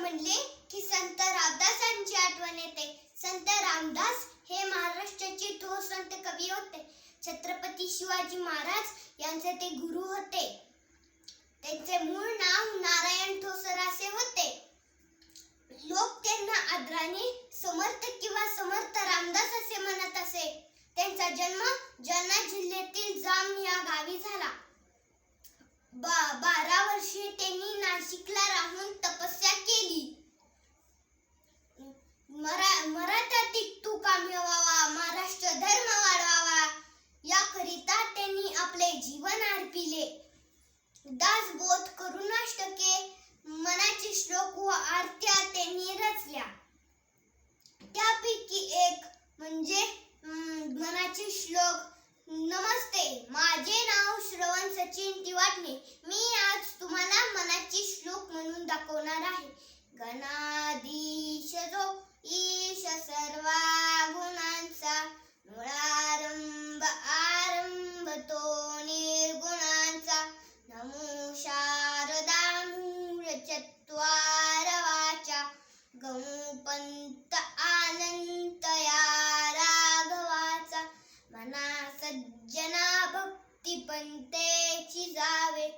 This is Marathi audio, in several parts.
म्हणले की संत रामदासांची आठवण येते. संत रामदास हे महाराष्ट्राचे थोर संत कवी होते. छत्रपती शिवाजी महाराज यांचे ते गुरु होते. त्यांचे मूळ नाव नारायण ठोसर असे होते. लोक त्यांना आदराने समर्थ किंवा समर्थ रामदास असे म्हणत दासबोध करुणाष्टके मनाचे श्लोक व आरत्या त्यांनी रचल्या. त्यापैकी एक म्हणजे मनाचे श्लोक नमस्ते माझे नाव श्रवण सचिन तिवाटणे. मी आज तुम्हाला मनाचे श्लोक म्हणून दाखवणार आहे. गणाधीश जना भक्ती पंतेची जावे.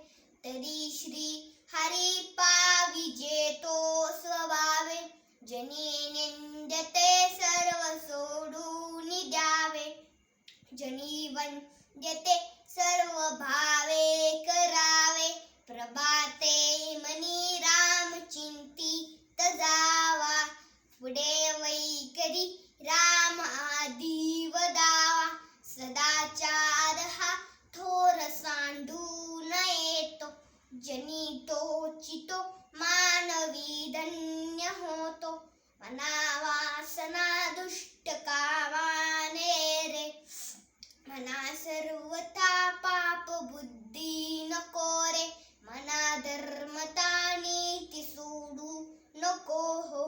तरी श्री हरी पाविजे तो स्वभावे. जनी निंदते सर्व सोडून द्यावे. जनी वंद्यते सर्व भावे करावे. प्रभा नको हो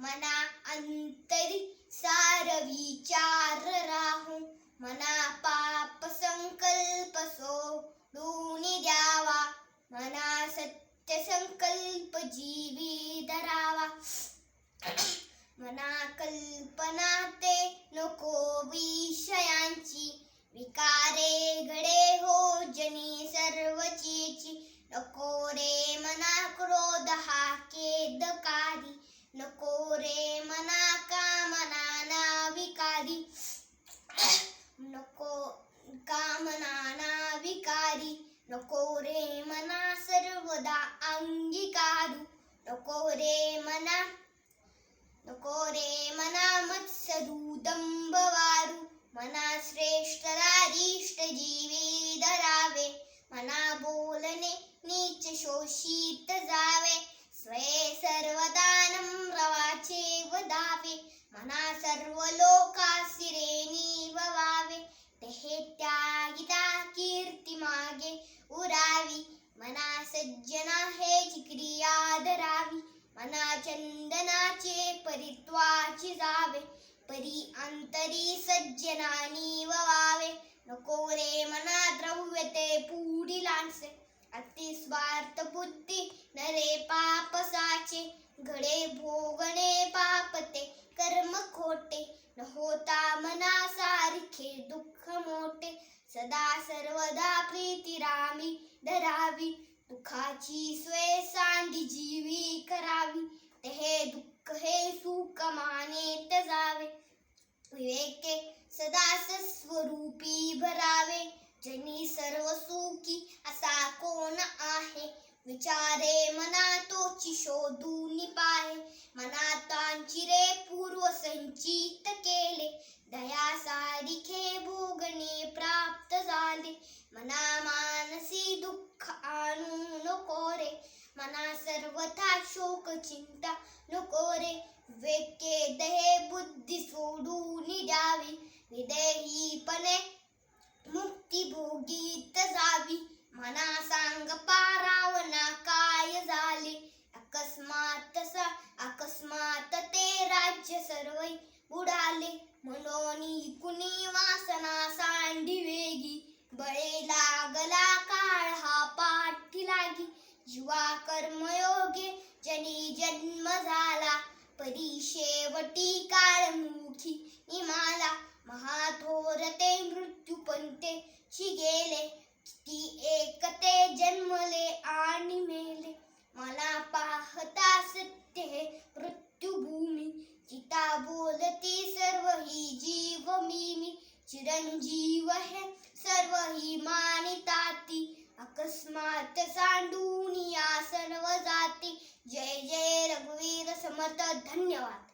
मना अंतरी सार विचार राहू मना पाप संकल्प सोडूनी द्यावा मना सत्य संकल्प जीवी धरावा. मना कल्पना ते नको विषयांची विकारे घडे हो जनी सर्वचीची नको नको रे मना सर्वदा अंगीकारू. नको रे मना नको रे मना मत्सरूदंबवारू मना श्रेष्ठ राजिष्ट जीवी धरावे. मना बोलणे नीच शोषित जावे. स्वे सर्वदानं रवाचे वदावे मना सर्व लोकासिरे निववावे. तेहे त्यागिता कीर्ती मागे. उरावी मना सज्जना हे चिक्रिया धरावी मना चंदनाचे परित्वाची जावे परी अंतरी सज्जनानी ववावे नको रे मना द्रव्य ते पुढी लांसे अति स्वार्थ बुद्धी नरे पाप साचे घडे भोगणे पापते कर्म खोटे न होता मना सारखे दुःख मोठे सदा सर्वदा प्रीती रामी धरावी. दुःखाची स्वे सांडी जीवी करावी. ते हे दुःख हे सुख माने जावे विवेके सदा स्वरूपी भरावे. जनी सर्व सुखी असा कोण आहे? विचारे मना तोची शोधून पाहे मना तांची रे पूर्व संचित केले. दया सारिखे मना मानसी दुःख आणू नको रे मना सर्वथा शोक चिंता नको रे वेके दहे बुद्धी सोडून द्यावी विदेहीपणे मुक्ती भोगीत जावी मना सांग पारावना काय झाले अकस्मात सा अकस्मात ते राज्य सर्व बुडाले म्हणून कुणी वासना सांडी वेगी बळे जीवा कर्मयोगे जनी जन्म झाला. परी शेवटी काळमुखी निमाला. महाथोर ते मृत्यू पंते ची गेले ती एकते जन्मले आणि मेले. मला पाहता सत्य हे मृत्यूभूमी. चिता बोलती सर्व ही जीव मी मी चिरंजीव हे सर्व ही मा अकस्मात सांडून या सर्व जाती. जय जय रघुवीर समर्थ. धन्यवाद.